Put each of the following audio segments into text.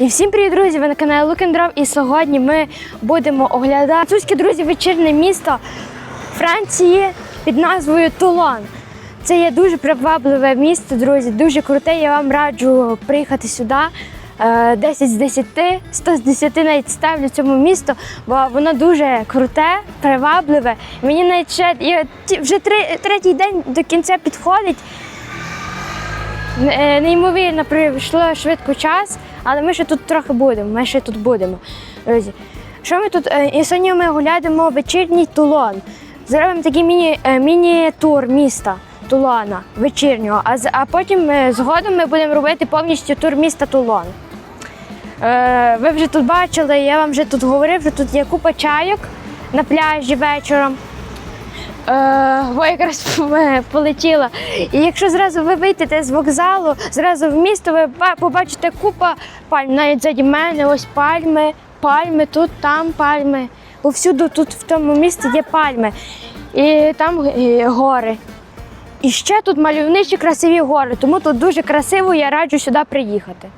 І всім привіт, друзі! Ви на каналі Лукендров. І сьогодні ми будемо оглядати французьке, друзі, вечірне місто Франції під назвою Тулон. Це є дуже привабливе місто, друзі, дуже круте. Я вам раджу приїхати сюди. Е, 10 з 10, 100 з 10 навіть ставлю цьому місту, бо воно дуже круте, привабливе. Мені навіть ще от вже три, третій день до кінця підходить. Е, Неймовірно пройшло швидко час, але ми ще тут трохи будемо. Ми ще тут будемо. Друзі, що ми тут? Е, І сьогодні ми оглянемо вечірній Тулон. Зробимо такий е, міні-тур міста Тулона вечірнього. А, а потім е, згодом ми будемо робити повністю тур міста Тулон. Е, ви вже тут бачили, я вам вже тут говорив, що тут є купа чайок на пляжі вечором. Е, бо якраз е, полетіла. І якщо зразу ви вийдете з вокзалу, зразу в місто, ви побачите купа пальм. Навіть заді мене ось пальми, пальми, тут, там пальми. Повсюду тут в тому місті є пальми. І там е, гори. І ще тут мальовничі красиві гори, тому тут дуже красиво, я раджу сюди приїхати.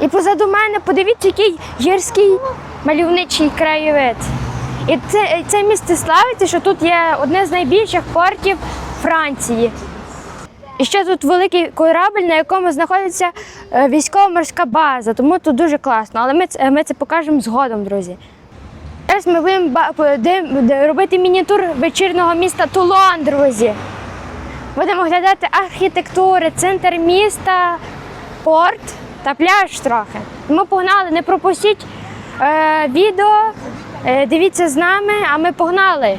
І позаду мене подивіться, який гірський мальовничий краєвид. І це, це місце славиться, що тут є одне з найбільших портів Франції. І ще тут великий корабль, на якому знаходиться е, військово-морська база, тому тут дуже класно. Але ми, це- ми це покажемо згодом, друзі. Зараз ми будемо робити міні-тур вечірнього міста Тулон, друзі. Будемо оглядати архітектури, центр міста, порт та пляж трохи. Тому погнали, не пропустіть е, відео, е, дивіться з нами, а ми погнали.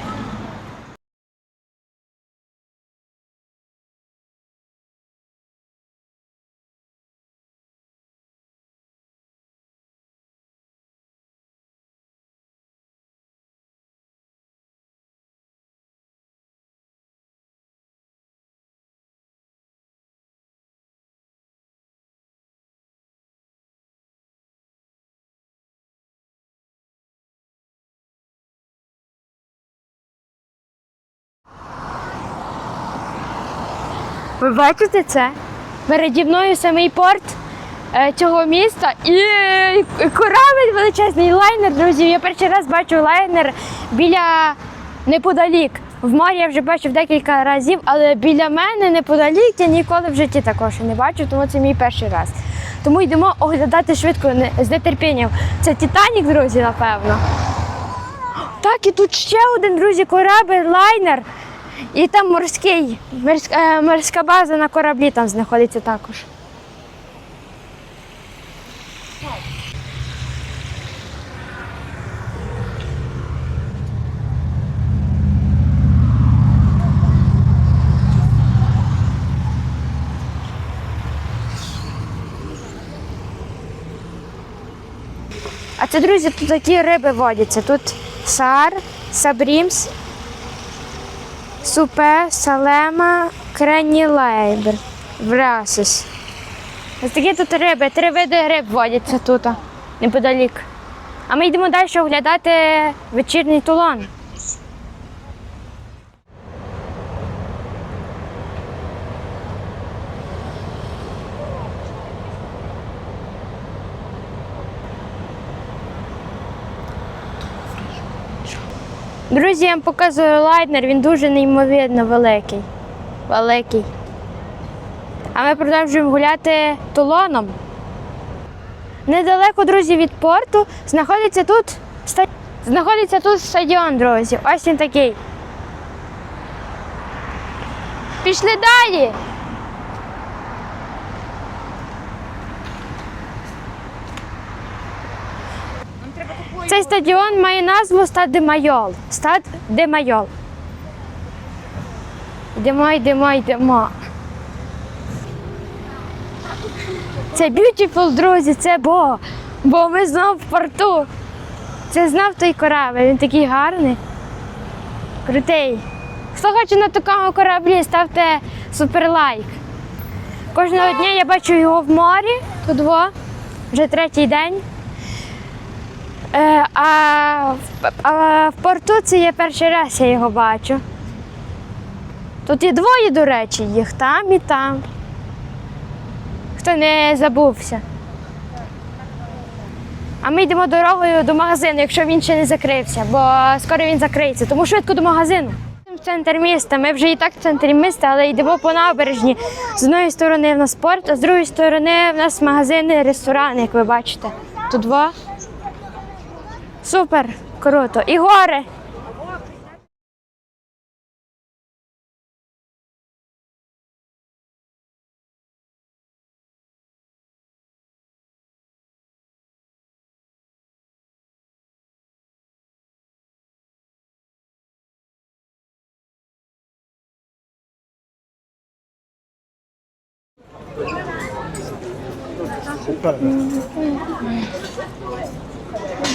Ви бачите це? Переді мною самий порт е, цього міста і корабель величезний лайнер, друзі. Я перший раз бачу лайнер біля неподалік. В морі я вже бачив декілька разів, але біля мене неподалік я ніколи в житті також не бачу, тому це мій перший раз. Тому йдемо оглядати швидко з нетерпінням. Це Титанік, друзі, напевно. Так, і тут ще один, друзі, корабель, лайнер. І там морський, морська, е, морська база на кораблі там знаходиться також. А це, друзі, тут такі риби водяться. Тут сар, сабрімс, Супе, салема, кренілейбер, врасис. Ось такі тут риби, три види риб водяться тут, неподалік. А ми йдемо далі оглядати вечірній тулон. Друзі, я вам показую лайнер, він дуже неймовірно великий. Великий. А ми продовжуємо гуляти тулоном. Недалеко, друзі, від порту знаходиться тут знаходиться тут стадіон, друзі. Ось він такий. Пішли далі. Цей стадіон має назву Стад де Майол. Стад де Майол. Йдемо, йдемо, йдемо. Це beautiful, друзі, це бо. Бо ми знов в порту. Це знов той корабль, він такий гарний. Крутий. Хто хоче на такому кораблі, ставте суперлайк. Кожного дня я бачу його в морі, тут во, вже третій день. Е, а, в- а в порту це є перший раз я його бачу. Тут є двоє, до речі, їх там і там. Хто не забувся. А ми йдемо дорогою до магазину, якщо він ще не закрився, бо скоро він закриється. Тому швидко до магазину. В центр міста. Ми вже і так в центрі міста, але йдемо по набережні. З одної сторони в нас спорт, а з другої сторони в нас магазини, ресторани, як ви бачите. Тут два. Супер, круто. І гори.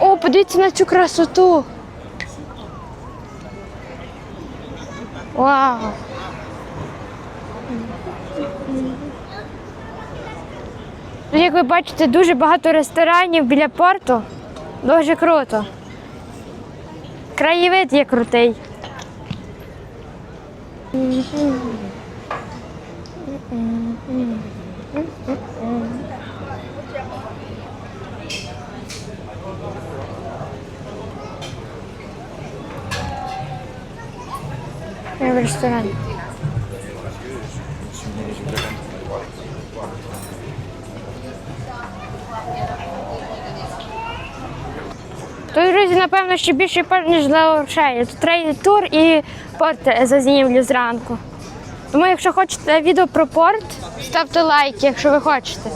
О, подивіться на цю красоту. Вау. Тут, як ви бачите, дуже багато ресторанів біля порту. Дуже круто. Краєвид є крутий. Я в ресторані. Тут, друзі, напевно, ще більше порт, ніж для грошей. Тут трейд тур і порт зазнімлю зранку. Тому, якщо хочете відео про порт, ставте лайки, якщо ви хочете.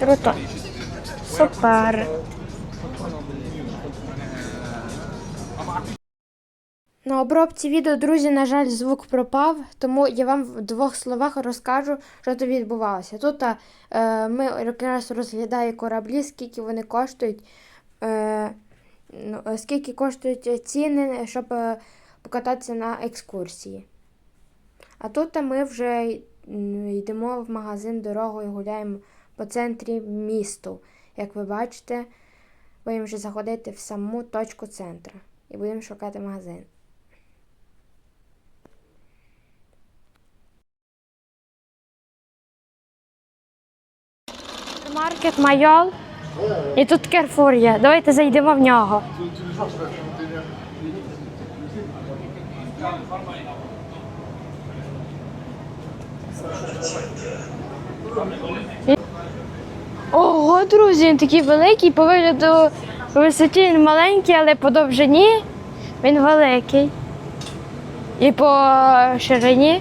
Круто. Супер. На обробці відео, друзі, на жаль, звук пропав, тому я вам в двох словах розкажу, що тут відбувалося. Тут е, ми якраз розглядаємо кораблі, скільки вони коштують, е, ну, е, скільки коштують ціни, щоб е, покататися на екскурсії. А тут ми вже йдемо в магазин дорогою, гуляємо по центрі місту. Як ви бачите, будемо вже заходити в саму точку центру і будемо шукати магазин. Маркет Майол. І тут Керфур є. Давайте зайдемо в нього. Ого, друзі, він такий великий, по вигляду по висоті він маленький, але по довжині він великий. І по ширині.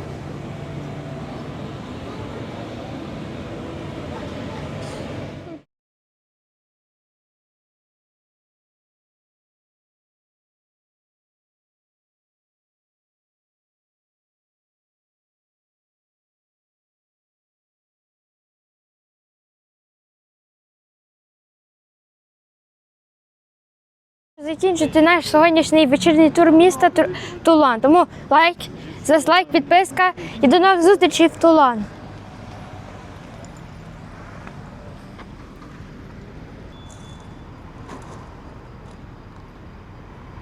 Закінчити наш сьогоднішній вечірній тур міста Тулан. Тому лайк, заслайк, підписка і до нових зустрічей в Тулон.